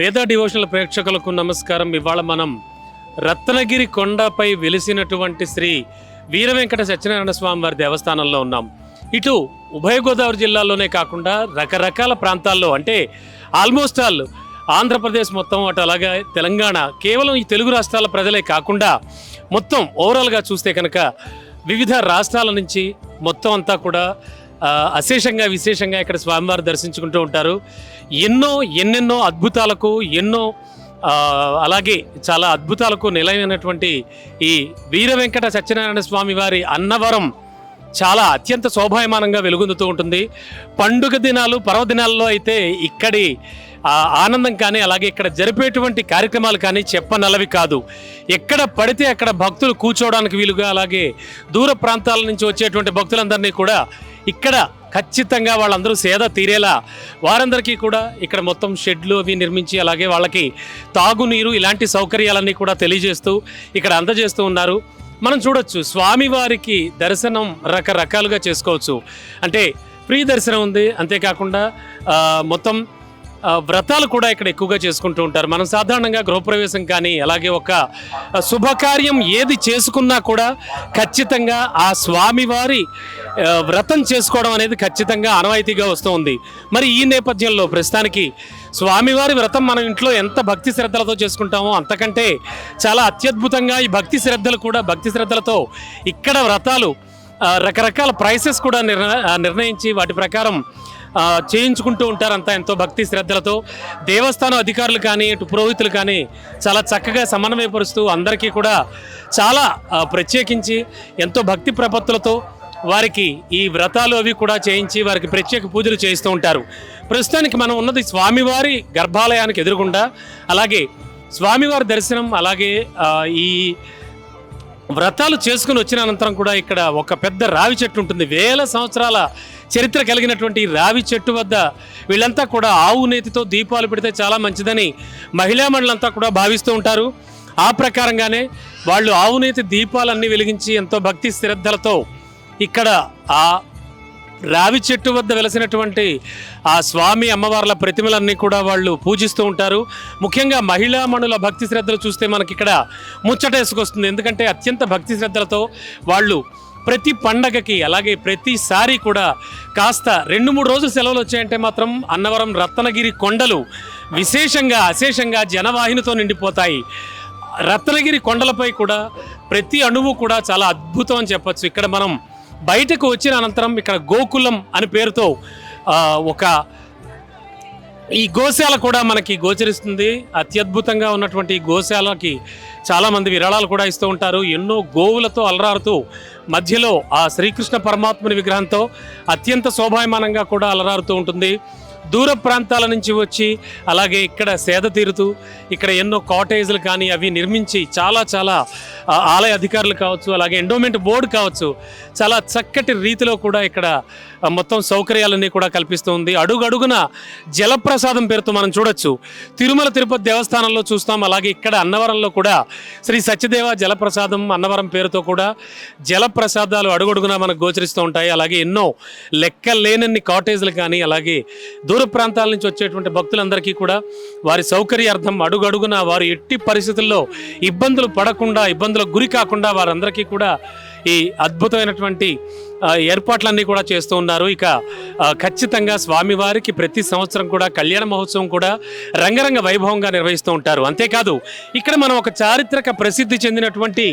వేద డివోషనల్ ప్రేక్షకులకు నమస్కారం. ఇవాళ మనం రత్నగిరి కొండపై వెలిసినటువంటి శ్రీ వీర వెంకట సత్యనారాయణ స్వామి వారి దేవస్థానంలో ఉన్నాం. ఇటు ఉభయ గోదావరి జిల్లాలోనే కాకుండా రకరకాల ప్రాంతాల్లో అంటే ఆల్మోస్ట్ ఆల్ ఆంధ్రప్రదేశ్ మొత్తం అటు అలాగే తెలంగాణ కేవలం ఈ తెలుగు రాష్ట్రాల ప్రజలే కాకుండా మొత్తం ఓవరాల్గా చూస్తే కనుక వివిధ రాష్ట్రాల నుంచి మొత్తం అంతా కూడా అశేషంగా విశేషంగా ఇక్కడ స్వామివారు దర్శించుకుంటూ ఉంటారు. ఎన్నో ఎన్నెన్నో అద్భుతాలకు ఎన్నో అలాగే చాలా అద్భుతాలకు నిలయమైనటువంటి ఈ వీర వెంకట సత్యనారాయణ స్వామి వారి అన్నవరం చాలా అత్యంత శోభాయమానంగా వెలుగొందుతూ ఉంటుంది. పండుగ దినాలు పర్వదినాల్లో అయితే ఇక్కడి ఆనందం కానీ అలాగే ఇక్కడ జరిపేటువంటి కార్యక్రమాలు కానీ చెప్పనలవి కాదు. ఎక్కడ పడితే అక్కడ భక్తులు కూర్చోవడానికి వీలుగా అలాగే దూర ప్రాంతాల నుంచి వచ్చేటువంటి భక్తులందరినీ కూడా ఇక్కడ ఖచ్చితంగా వాళ్ళందరూ సేద తీరేలా వారందరికీ కూడా ఇక్కడ మొత్తం షెడ్లు అవి నిర్మించి అలాగే వాళ్ళకి తాగునీరు ఇలాంటి సౌకర్యాలన్నీ కూడా తెలియజేస్తూ ఇక్కడ అందజేస్తూ ఉన్నారు. మనం చూడొచ్చు స్వామివారికి దర్శనం రకరకాలుగా చేసుకోవచ్చు. అంటే ఫ్రీ దర్శనం ఉంది అంతేకాకుండా మొత్తం వ్రతాలు కూడా ఇక్కడ ఎక్కువగా చేసుకుంటూ ఉంటారు. మనం సాధారణంగా గృహప్రవేశం కానీ అలాగే ఒక శుభకార్యం ఏది చేసుకున్నా కూడా ఖచ్చితంగా ఆ స్వామివారి వ్రతం చేసుకోవడం అనేది ఖచ్చితంగా ఆనవాయితీగా వస్తుంది మరి ఈ నేపథ్యంలో ప్రస్తుతానికి స్వామివారి వ్రతం మనం ఇంట్లో ఎంత భక్తి శ్రద్ధలతో చేసుకుంటామో అంతకంటే చాలా అత్యద్భుతంగా ఈ భక్తి శ్రద్ధలు కూడా భక్తి శ్రద్ధలతో ఇక్కడ వ్రతాలు రకరకాల ప్రైసెస్ కూడా నిర్ణయించి వాటి ప్రకారం చేయించుకుంటూ ఉంటారు అంతా ఎంతో భక్తి శ్రద్ధలతో. దేవస్థానం అధికారులు కానీ ఇటు పురోహితులు కానీ చాలా చక్కగా సమన్వయపరుస్తూ అందరికీ కూడా చాలా ప్రత్యేకించి ఎంతో భక్తి ప్రపత్తులతో వారికి ఈ వ్రతాలు అవి కూడా చేయించి వారికి ప్రత్యేక పూజలు చేయిస్తూ ఉంటారు. ప్రస్తుతానికి మనం ఉన్నది స్వామివారి గర్భాలయానికి ఎదురుగుండా అలాగే స్వామివారి దర్శనం అలాగే ఈ వ్రతాలు చేసుకుని వచ్చిన అనంతరం కూడా ఇక్కడ ఒక పెద్ద రావి చెట్టు ఉంటుంది. వేల సంవత్సరాల చరిత్ర కలిగినటువంటి రావి చెట్టు వద్ద వీళ్ళంతా కూడా ఆవు నేతితో దీపాలు పెడితే చాలా మంచిదని మహిళా మండలంతా కూడా భావిస్తూ ఉంటారు. ఆ ప్రకారంగానే వాళ్ళు ఆవు నేతి దీపాలన్నీ వెలిగించి ఎంతో భక్తి శ్రద్ధలతో ఇక్కడ ఆ రావి చెట్టు వద్ద వెలసినటువంటి ఆ స్వామి అమ్మవార్ల ప్రతిమలన్నీ కూడా వాళ్ళు పూజిస్తూ ఉంటారు. ముఖ్యంగా మహిళా మణుల భక్తి శ్రద్ధలు చూస్తే మనకి ఇక్కడ ముచ్చటేసుకొస్తుంది. ఎందుకంటే అత్యంత భక్తి శ్రద్ధలతో వాళ్ళు ప్రతి పండగకి అలాగే ప్రతిసారి కూడా కాస్త రెండు మూడు రోజులు సెలవులు వచ్చాయంటే మాత్రం అన్నవరం రత్నగిరి కొండలు విశేషంగా అశేషంగా జనవాహినితో నిండిపోతాయి. రత్నగిరి కొండలపై కూడా ప్రతి అణువు కూడా చాలా అద్భుతం అని చెప్పచ్చు. ఇక్కడ మనం బయటకు వచ్చిన అనంతరం ఇక్కడ గోకులం అని పేరుతో ఒక ఈ గోశాల కూడా మనకి గోచరిస్తుంది. అత్యద్భుతంగా ఉన్నటువంటి ఈ గోశాలకి చాలామంది విరాళాలు కూడా ఇస్తూ ఉంటారు. ఎన్నో గోవులతో అలరారుతూ మధ్యలో ఆ శ్రీకృష్ణ పరమాత్మని విగ్రహంతో అత్యంత శోభాయమానంగా కూడా అలరారుతూ ఉంటుంది. దూర ప్రాంతాల నుంచి వచ్చి అలాగే ఇక్కడ సేద తీరుతూ ఇక్కడ ఎన్నో కాటేజీలు కానీ అవి నిర్మించి చాలా చాలా ఆలయ అధికారులు కావచ్చు అలాగే ఎండోమెంట్ బోర్డు కావచ్చు చాలా చక్కటి రీతిలో కూడా ఇక్కడ మొత్తం సౌకర్యాలన్నీ కూడా కల్పిస్తూ ఉంది. అడుగడుగున జలప్రసాదం పేరుతో మనం చూడొచ్చు. తిరుమల తిరుపతి దేవస్థానంలో చూస్తాం అలాగే ఇక్కడ అన్నవరంలో కూడా శ్రీ సత్యదేవ జలప్రసాదం అన్నవరం పేరుతో కూడా జలప్రసాదాలు అడుగడుగునా మనకు గోచరిస్తూ ఉంటాయి. అలాగే ఎన్నో లెక్కలేనన్ని కాటేజీలు కానీ అలాగే దూర ప్రాంతాల నుంచి వచ్చేటువంటి భక్తులందరికీ కూడా వారి సౌకర్యార్థం అడుగడుగున వారు ఎట్టి పరిస్థితుల్లో ఇబ్బందులు పడకుండా ఇబ్బందులు ఇబ్బందులకు గురి కాకుండా వారందరికీ కూడా ఈ అద్భుతమైనటువంటి ఏర్పాట్లన్నీ కూడా చేస్తూ ఉన్నారు. ఇక ఖచ్చితంగా స్వామివారికి ప్రతి సంవత్సరం కూడా కళ్యాణ మహోత్సవం కూడా రంగరంగ వైభవంగా నిర్వహిస్తూ ఉంటారు. అంతేకాదు ఇక్కడ మనం ఒక చారిత్రక ప్రసిద్ధి చెందినటువంటి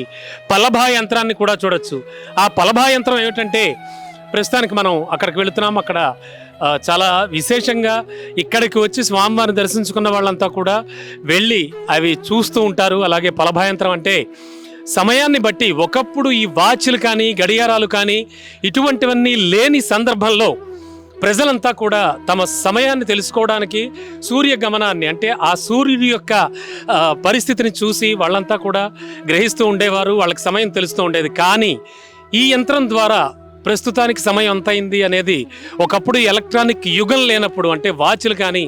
పలభా యంత్రాన్ని కూడా చూడొచ్చు. ఆ పలభా యంత్రం ఏమిటంటే ప్రస్తుతానికి మనం అక్కడికి వెళుతున్నాం. అక్కడ చాలా విశేషంగా ఇక్కడికి వచ్చి స్వామివారిని దర్శించుకున్న వాళ్ళంతా కూడా వెళ్ళి అవి చూస్తూ ఉంటారు. అలాగే పలభాయంత్రం అంటే సమయాన్ని బట్టి ఒకప్పుడు ఈ వాచ్లు కానీ గడియారాలు కానీ ఇటువంటివన్నీ లేని సందర్భంలో ప్రజలంతా కూడా తమ సమయాన్ని తెలుసుకోవడానికి సూర్య గమనాన్ని అంటే ఆ సూర్యుడి యొక్క పరిస్థితిని చూసి వాళ్ళంతా కూడా గ్రహిస్తూ ఉండేవారు వాళ్ళకి సమయం తెలుస్తూ ఉండేది. కానీ ఈ యంత్రం ద్వారా ప్రస్తుతానికి సమయం ఎంత అయింది అనేది ఒకప్పుడు ఎలక్ట్రానిక్ యుగం లేనప్పుడు అంటే వాచ్లు కానీ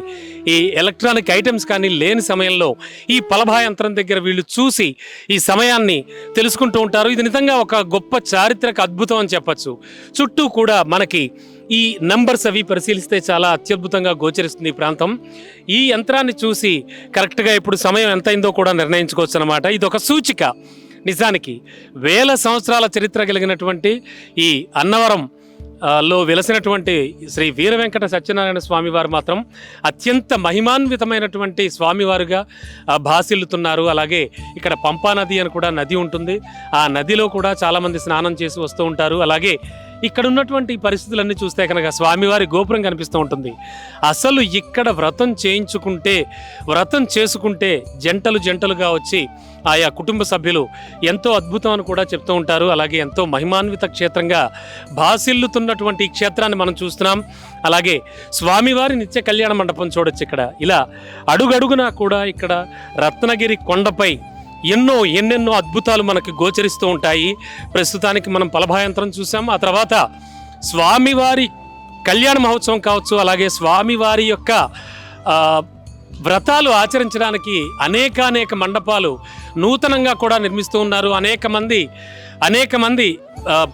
ఈ ఎలక్ట్రానిక్ ఐటమ్స్ కానీ లేని సమయంలో ఈ పలభా యంత్రం దగ్గర వీళ్ళు చూసి ఈ సమయాన్ని తెలుసుకుంటూ ఉంటారు. ఇది నిజంగా ఒక గొప్ప చారిత్రక అద్భుతం అని చెప్పచ్చు. చుట్టూ కూడా మనకి ఈ నంబర్స్ అవి పరిశీలిస్తే చాలా అత్యద్భుతంగా గోచరిస్తుంది ఈ ప్రాంతం. ఈ యంత్రాన్ని చూసి కరెక్ట్గా ఇప్పుడు సమయం ఎంతైందో కూడా నిర్ణయించుకోవచ్చు అనమాట ఇది ఒక సూచిక. నిజానికి వేల సంవత్సరాల చరిత్ర కలిగినటువంటి ఈ అన్నవరం లో వెలసినటువంటి శ్రీ వీర వెంకట సత్యనారాయణ స్వామి వారు మాత్రం అత్యంత మహిమాన్వితమైనటువంటి స్వామివారుగా భాసిల్లుతున్నారు. అలాగే ఇక్కడ పంపా నది అని కూడా నది ఉంటుంది. ఆ నదిలో కూడా చాలామంది స్నానం చేసి వస్తూ ఉంటారు. అలాగే ఇక్కడ ఉన్నటువంటి పరిస్థితులన్నీ చూస్తే కనుక స్వామివారి గోపురం కనిపిస్తూ ఉంటుంది. అసలు ఇక్కడ వ్రతం చేయించుకుంటే వ్రతం చేసుకుంటే జంటలు జంటలుగా వచ్చి ఆయా కుటుంబ సభ్యులు ఎంతో అద్భుతం అని కూడా చెప్తూ ఉంటారు. అలాగే ఎంతో మహిమాన్విత క్షేత్రంగా భాసిల్లుతున్నటువంటి ఈ క్షేత్రాన్ని మనం చూస్తున్నాం. అలాగే స్వామివారి నిత్య కళ్యాణ మండపం చూడొచ్చు ఇక్కడ. ఇలా అడుగడుగునా కూడా ఇక్కడ రత్నగిరి కొండపై ఎన్నో ఎన్నెన్నో అద్భుతాలు మనకి గోచరిస్తూ ఉంటాయి. ప్రస్తుతానికి మనం పలభాయంతరం చూసాం. ఆ తర్వాత స్వామివారి కళ్యాణ మహోత్సవం కావచ్చు అలాగే స్వామివారి యొక్క వ్రతాలు ఆచరించడానికి అనేకానేక మండపాలు నూతనంగా కూడా నిర్మిస్తూ ఉన్నారు. అనేక మంది అనేక మంది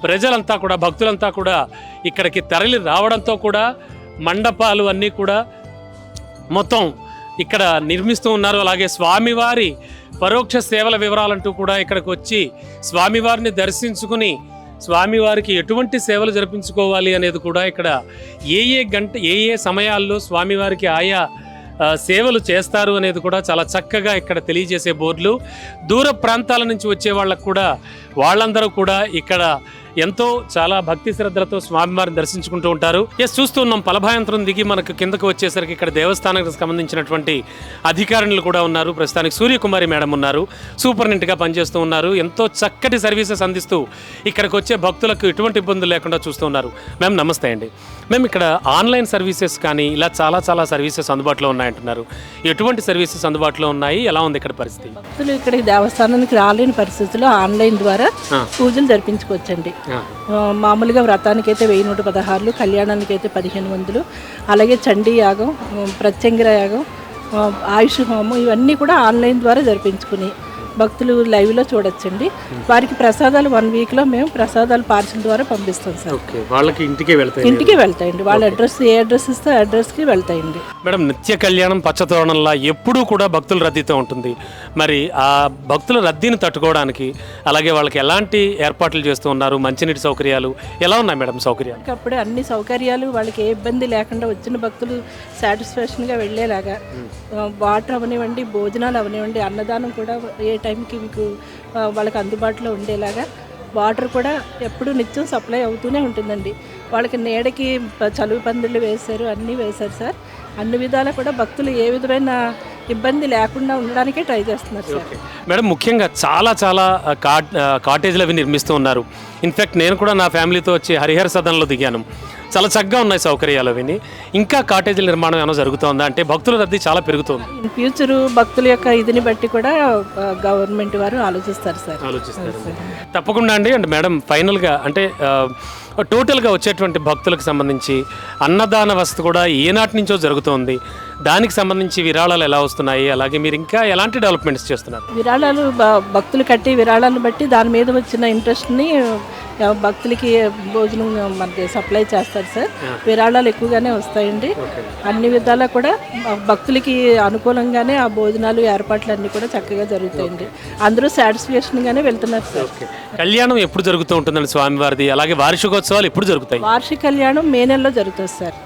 ప్రజలంతా కూడా భక్తులంతా కూడా ఇక్కడికి తరలి రావడంతో కూడా మండపాలు అన్నీ కూడా మొత్తం ఇక్కడ నిర్మిస్తూ ఉన్నారు. అలాగే స్వామివారి పరోక్ష సేవల వివరాలంటూ కూడా ఇక్కడికి వచ్చి స్వామివారిని దర్శించుకుని స్వామివారికి ఎటువంటి సేవలు జరిపించుకోవాలి అనేది కూడా ఇక్కడ ఏ ఏ గంట ఏ ఏ సమయాల్లో స్వామివారికి ఆయా సేవలు చేస్తారు అనేది కూడా చాలా చక్కగా ఇక్కడ తెలియజేసే బోర్డులు. దూర ప్రాంతాల నుంచి వచ్చే వాళ్ళకు కూడా వాళ్ళందరూ కూడా ఇక్కడ ఎంతో చాలా భక్తి శ్రద్ధలతో స్వామివారిని దర్శించుకుంటూ ఉంటారు. ఎస్ చూస్తూ ఉన్నాం పలభాయంత్రం దిగి మనకు కిందకు వచ్చేసరికి ఇక్కడ దేవస్థానానికి సంబంధించినటువంటి అధికారులు కూడా ఉన్నారు. ప్రస్తుతానికి సూర్యకుమారి మేడం ఉన్నారు. సూపరింటెండెంట్గా పనిచేస్తూ ఉన్నారు. ఎంతో చక్కటి సర్వీసెస్ అందిస్తూ ఇక్కడికి వచ్చే భక్తులకు ఎటువంటి ఇబ్బందులు లేకుండా చూస్తూ ఉన్నారు. మ్యామ్ నమస్తే అండి. మేము ఇక్కడ ఆన్లైన్ సర్వీసెస్ కానీ ఇలా చాలా చాలా సర్వీసెస్ అందుబాటులో ఉన్నాయంటున్నారు. ఎటువంటి సర్వీసెస్ అందుబాటులో ఉన్నాయి? ఎలా ఉంది ఇక్కడ పరిస్థితి? భక్తులు ఇక్కడికి దేవస్థానానికి రాలేని పరిస్థితుల్లో ఆన్లైన్ ద్వారా. పూజలు జరిపించుకోవచ్చండి. మామూలుగా వ్రతానికి అయితే వెయ్యి నూట పదహారులు కళ్యాణానికి అయితే పదిహేను వందలు అలాగే చండీ యాగం ప్రత్యంగిర యాగం ఆయుష్ హోమం ఇవన్నీ కూడా ఆన్లైన్ ద్వారా జరిపించుకుని భక్తులు లైవ్లో చూడొచ్చండి. వారికి ప్రసాదాలు వన్ వీక్లో మేము ప్రసాదాలు పార్సిల్ ద్వారా పంపిస్తాం సార్. ఓకే వాళ్ళకి ఇంటికే వెళ్తాయి ఇంటికి వెళ్తాయండి. వాళ్ళ అడ్రస్ ఏ అడ్రస్ ఇస్తే అడ్రస్కి వెళ్తాయండి. మేడం నిత్య కళ్యాణం పచ్చతోరణంలా ఎప్పుడూ కూడా భక్తుల రద్దీతో ఉంటుంది. మరి ఆ భక్తుల రద్దీని తట్టుకోవడానికి అలాగే వాళ్ళకి ఎలాంటి ఏర్పాట్లు చేస్తూ ఉన్నారు? మంచినీటి సౌకర్యాలు ఎలా ఉన్నాయి మేడం సౌకర్యాలు? అప్పుడే అన్ని సౌకర్యాలు వాళ్ళకి ఏ ఇబ్బంది లేకుండా వచ్చిన భక్తులు సాటిస్ఫాక్షన్గా వెళ్ళేలాగా వాటర్ అవనివ్వండి భోజనాలు అవనివ్వండి అన్నదానం కూడా ఏ టైంకి మీకు వాళ్ళకి అందుబాటులో ఉండేలాగా వాటర్ కూడా ఎప్పుడు నిత్యం సప్లై అవుతూనే ఉంటుందండి. వాళ్ళకి నీడకి చలువు పందిళ్ళు వేశారు అన్నీ వేశారు సార్. అన్ని విధాలా కూడా భక్తులు ఏ విధమైన ఇబ్బంది లేకుండా ఉండడానికే ట్రై చేస్తున్నారు సార్. మేడం ముఖ్యంగా చాలా చాలా కాట్ కాటేజీలు అవి నిర్మిస్తూ ఉన్నారు. ఇన్ఫ్యాక్ట్ నేను కూడా నా ఫ్యామిలీతో వచ్చి హరిహర సదన్లో దిగాను. చాలా చక్కగా ఉన్నాయి సౌకర్యాలు అవి. ఇంకా కాటేజీల నిర్మాణం ఏమైనా జరుగుతుందా? అంటే భక్తుల రద్దీ చాలా పెరుగుతుంది. ఇన్ ఫ్యూచర్ భక్తుల యొక్క ఇదిని బట్టి కూడా గవర్నమెంట్ వారు ఆలోచిస్తారు సార్. ఆలోచిస్తారు. తప్పకుండా అండి. అంటే మేడం ఫైనల్గా అంటే టోటల్గా వచ్చేటువంటి భక్తులకు సంబంధించి అన్నదాన వసతి కూడా ఏనాటి నుంచో జరుగుతోంది. దానికి సంబంధించి విరాళాలు ఎలా వస్తున్నాయి? అలాగే మీరు ఇంకా ఎలాంటి డెవలప్మెంట్స్ చేస్తున్నారు? విరాళాలు భక్తులు కట్టి విరాళాలను బట్టి దాని మీద వచ్చిన ఇంట్రెస్ట్ని భక్తులకి భోజనం మనకి సప్లై చేస్తారు సార్. విరాళాలు ఎక్కువగానే వస్తాయండి. అన్ని విధాలా కూడా భక్తులకి అనుకూలంగానే ఆ భోజనాలు ఏర్పాట్లు అన్నీ కూడా చక్కగా జరుగుతాయండి. అందరూ సాటిస్ఫాక్షన్గానే వెళ్తున్నారు సార్. కళ్యాణం ఎప్పుడు జరుగుతూ ఉంటుందండి స్వామివారిది? అలాగే వార్షికోత్సవాలు ఎప్పుడు జరుగుతాయి? వార్షిక కళ్యాణం మే నెలలో జరుగుతుంది సార్.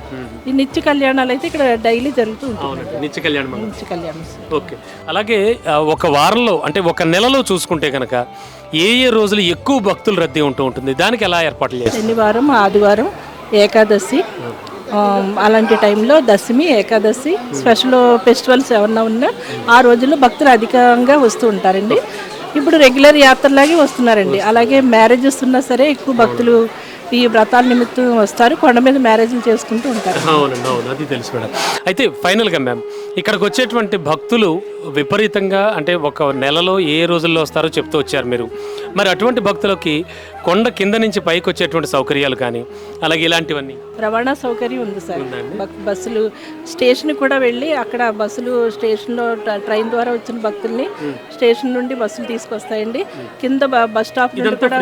ఈ నిత్య కళ్యాణాలు అయితే ఇక్కడ డైలీ జరుగుతూ ఉంటుంది అవునండి. నిత్య కళ్యాణం నిత్య కళ్యాణం ఓకే. అలాగే ఒక వారంలో అంటే ఒక నెలలో చూసుకుంటే కనుక ఏ ఏ రోజులు ఎక్కువ భక్తులు రద్దీ ఉంటూ ఉంటుంది? దానికి ఎలా ఏర్పాట్లు చేస్తారు? శనివారం ఆదివారం ఏకాదశి. అలాంటి టైంలో దశమి ఏకాదశి స్పెషల్ ఫెస్టివల్స్ ఏమన్నా ఉన్నా ఆ రోజుల్లో భక్తులు అధికంగా వస్తూ ఉంటారండి. ఇప్పుడు రెగ్యులర్ యాత్రలాగే వస్తున్నారండి. అలాగే మ్యారేజెస్ ఉన్నా సరే ఎక్కువ భక్తులు ఈ వ్రతాల నిమిత్తం వస్తారు కొండ మీద మ్యారేజ్లు చేసుకుంటూ ఉంటారు. అవునండి అవును అది తెలుసు మేడం. అయితే ఫైనల్గా మ్యామ్ ఇక్కడికి వచ్చేటువంటి భక్తులు విపరీతంగా అంటే ఒక నెలలో ఏ రోజుల్లో వస్తారో చెప్తూ వచ్చారు మీరు. మరి అటువంటి భక్తులకి కొండ కింద నుంచి పైకి వచ్చేటువంటి సౌకర్యాలు కానీ అలాగే ఇలాంటివన్నీ? రవాణా సౌకర్యం ఉంది సార్. బస్సులు స్టేషన్ కూడా వెళ్ళి అక్కడ బస్సులు స్టేషన్లో ట్ర- ట్రైన్ ద్వారా వచ్చిన భక్తుల్ని స్టేషన్ నుండి బస్సులు తీసుకొస్తాయండి. కింద బస్ స్టాప్ నుండి కూడా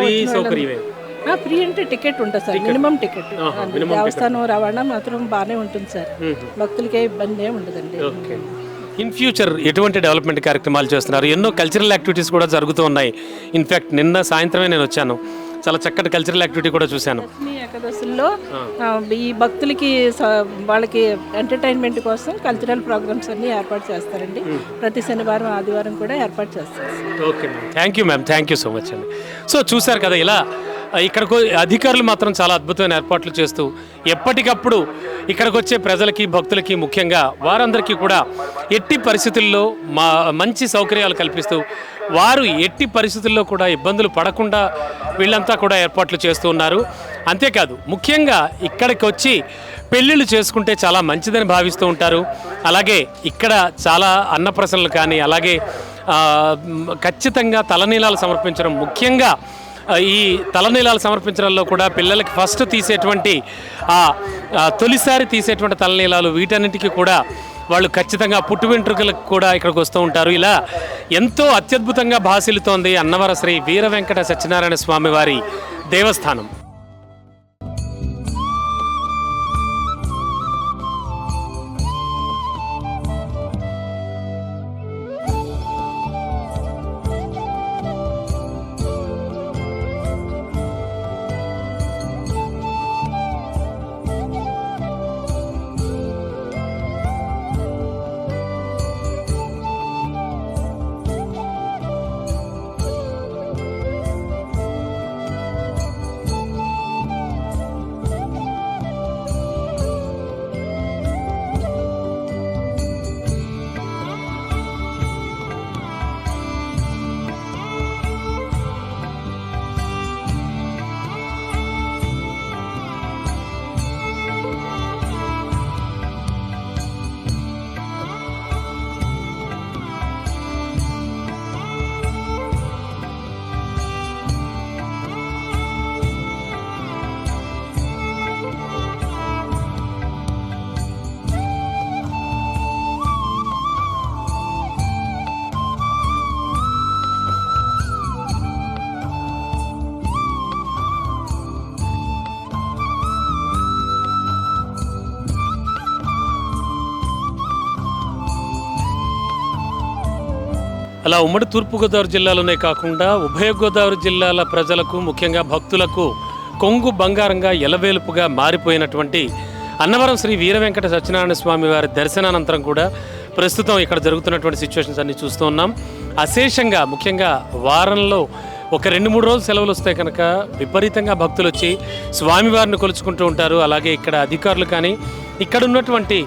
ఫ్రీ అంటే టికెట్ ఉంటుంది సార్. మినిమం టికెట్ దేవస్థానం రవాణా మాత్రం బాగానే ఉంటుంది సార్. భక్తులకి ఏ ఇబ్బంది ఏమి ఉండదండి. ఓకే. ఇన్ ఫ్యూచర్ ఎటువంటి డెవలప్మెంట్ కార్యక్రమాలు చేస్తున్నారు? ఎన్నో కల్చరల్ యాక్టివిటీస్ కూడా జరుగుతూ ఉన్నాయి. ఇన్ఫ్యాక్ట్ నిన్న సాయంత్రమే నేను వచ్చాను. చాలా చక్కటి కల్చరల్ యాక్టివిటీ కూడా చూశాను. ఏకాదశుల్లో ఈ భక్తులకి వాళ్ళకి ఎంటర్టైన్మెంట్ కోసం కల్చరల్ ప్రోగ్రామ్స్ అన్ని ఏర్పాటు చేస్తారండి. ప్రతి శనివారం ఆదివారం కూడా ఏర్పాటు చేస్తారు. Okay ma'am. Thank you ma'am thank you so much అండి. సో చూశారు కదా ఇలా ఇక్కడికి అధికారులు మాత్రం చాలా అద్భుతమైన ఏర్పాట్లు చేస్తూ ఎప్పటికప్పుడు ఇక్కడికి వచ్చే ప్రజలకి భక్తులకి ముఖ్యంగా వారందరికీ కూడా ఎట్టి పరిస్థితుల్లో మా మంచి సౌకర్యాలు కల్పిస్తూ వారు ఎట్టి పరిస్థితుల్లో కూడా ఇబ్బందులు పడకుండా వీళ్ళంతా కూడా ఏర్పాట్లు చేస్తూ ఉన్నారు. అంతేకాదు ముఖ్యంగా ఇక్కడికి వచ్చి పెళ్ళిళ్ళు చేసుకుంటే చాలా మంచిదని భావిస్తూ ఉంటారు. అలాగే ఇక్కడ చాలా అన్నప్రసనలు కానీ అలాగే ఖచ్చితంగా తలనీలాలు సమర్పించడం ముఖ్యంగా ఈ తలనీలాలు సమర్పించడంలో కూడా పిల్లలకి ఫస్ట్ తీసేటువంటి ఆ తొలిసారి తీసేటువంటి తలనీలాలు వీటన్నిటికీ కూడా వాళ్ళు ఖచ్చితంగా పుట్టు వెంట్రుకలకు కూడా ఇక్కడికి వస్తూ ఉంటారు. ఇలా ఎంతో అత్యద్భుతంగా భాసిల్లుతోంది అన్నవర శ్రీ వీర వెంకట సత్యనారాయణ స్వామి వారి దేవస్థానం. అలా ఉమ్మడి తూర్పుగోదావరి జిల్లాలోనే కాకుండా ఉభయ గోదావరి జిల్లాల ప్రజలకు ముఖ్యంగా భక్తులకు కొంగు బంగారంగా ఎలవేలుపుగా మారిపోయినటువంటి అన్నవరం శ్రీ వీర వెంకట సత్యనారాయణ స్వామి వారి దర్శనానంతరం కూడా ప్రస్తుతం ఇక్కడ జరుగుతున్నటువంటి సిచ్యువేషన్స్ అన్ని చూస్తూ ఉన్నాం. అశేషంగా ముఖ్యంగా వారంలో ఒక రెండు మూడు రోజులు సెలవులు వస్తే కనుక విపరీతంగా భక్తులు వచ్చి స్వామివారిని కొలుచుకుంటూ ఉంటారు. అలాగే ఇక్కడ అధికారులు కానీ ఇక్కడ ఉన్నటువంటి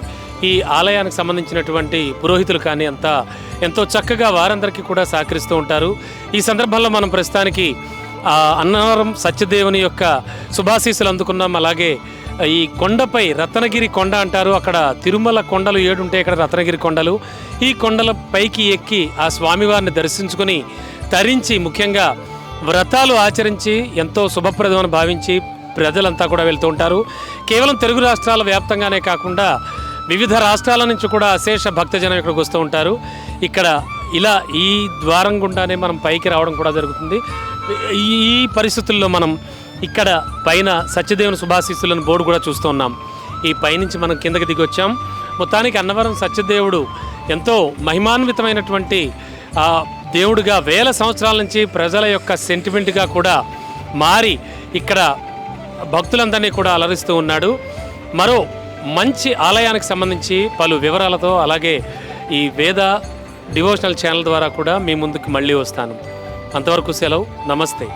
ఈ ఆలయానికి సంబంధించినటువంటి పురోహితులు కానీ అంతా ఎంతో చక్కగా వారందరికీ కూడా సహకరిస్తూ ఉంటారు. ఈ సందర్భంలో మనం ప్రస్తుతానికి ఆ అన్నవరం సత్యదేవుని యొక్క శుభాశీసులు అందుకున్నాం. అలాగే ఈ కొండపై రత్నగిరి కొండ అంటారు. అక్కడ తిరుమల కొండలు ఏడు ఉంటాయి ఇక్కడ రత్నగిరి కొండలు. ఈ కొండల పైకి ఎక్కి ఆ స్వామివారిని దర్శించుకొని తరించి ముఖ్యంగా వ్రతాలు ఆచరించి ఎంతో శుభప్రదమని భావించి ప్రజలంతా కూడా వెళ్తూ ఉంటారు. కేవలం తెలుగు రాష్ట్రాల వ్యాప్తంగానే కాకుండా వివిధ రాష్ట్రాల నుంచి కూడా అశేష భక్తజనం ఇక్కడికి వస్తూ ఉంటారు. ఇక్కడ ఇలా ఈ ద్వారం గుండానే మనం పైకి రావడం కూడా జరుగుతుంది. ఈ పరిస్థితుల్లో మనం ఇక్కడ పైన సత్యదేవుని శుభాశీస్సులను బోర్డు కూడా చూస్తూ ఉన్నాం. ఈ పైనుంచి మనం కిందకి దిగి వచ్చాం. మొత్తానికి అన్నవరం సత్యదేవుడు ఎంతో మహిమాన్వితమైనటువంటి దేవుడుగా వేల సంవత్సరాల నుంచి ప్రజల యొక్క సెంటిమెంట్గా కూడా మారి ఇక్కడ భక్తులందరినీ కూడా అలరిస్తూ ఉన్నాడు. మరో మంచి ఆలయానికి సంబంధించి పలు వివరాలతో అలాగే ఈ వేద డివోషనల్ ఛానల్ ద్వారా కూడా మీ ముందుకు మళ్ళీ వస్తాను. అంతవరకు సెలవు. నమస్తే.